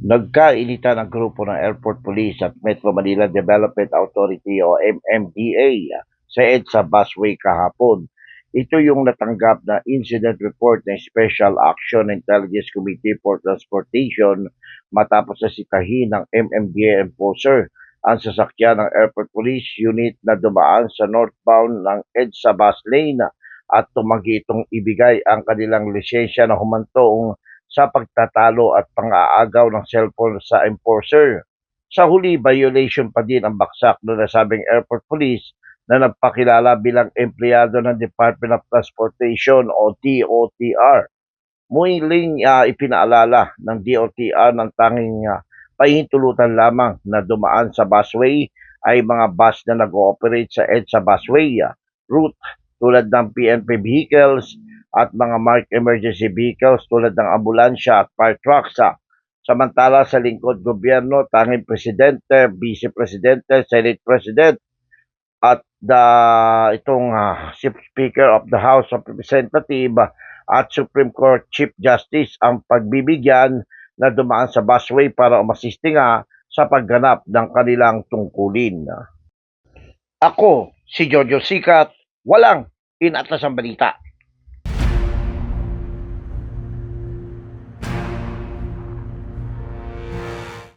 Nagkainitan ang grupo ng Airport Police at Metro Manila Development Authority o MMDA sa EDSA busway kahapon. Ito yung natanggap na incident report ng Special Action Intelligence Committee for Transportation matapos na sitahin ng MMDA enforcer ang sasakyan ng Airport Police Unit na dumaan sa northbound ng EDSA bus lane at tumanggi itong ibigay ang kanilang lisensya na humantong sa pagtatalo at pang-aagaw ng cellphone sa enforcer. Sa huli, violation pa din ang baksak ng nasabing airport police na nagpakilala bilang empleyado ng Department of Transportation o DOTR. Muling uh, ipinaalala ng DOTR ng tanging uh, pahintulutan lamang na dumaan sa busway ay mga bus na nag-ooperate sa EDSA busway uh, route tulad ng PNP vehicles, at mga marked emergency vehicles tulad ng ambulansya at fire trucks. Samantala sa lingkod gobyerno, tanging presidente, vice presidente, senate president at the itong ah, chief speaker of the House of Representatives at Supreme Court Chief Justice ang pagbibigyan na dumaan sa busway para umasiste nga sa pagganap ng kanilang tungkulin. Ako, si Jojo Sikat, walang inatas ang balita.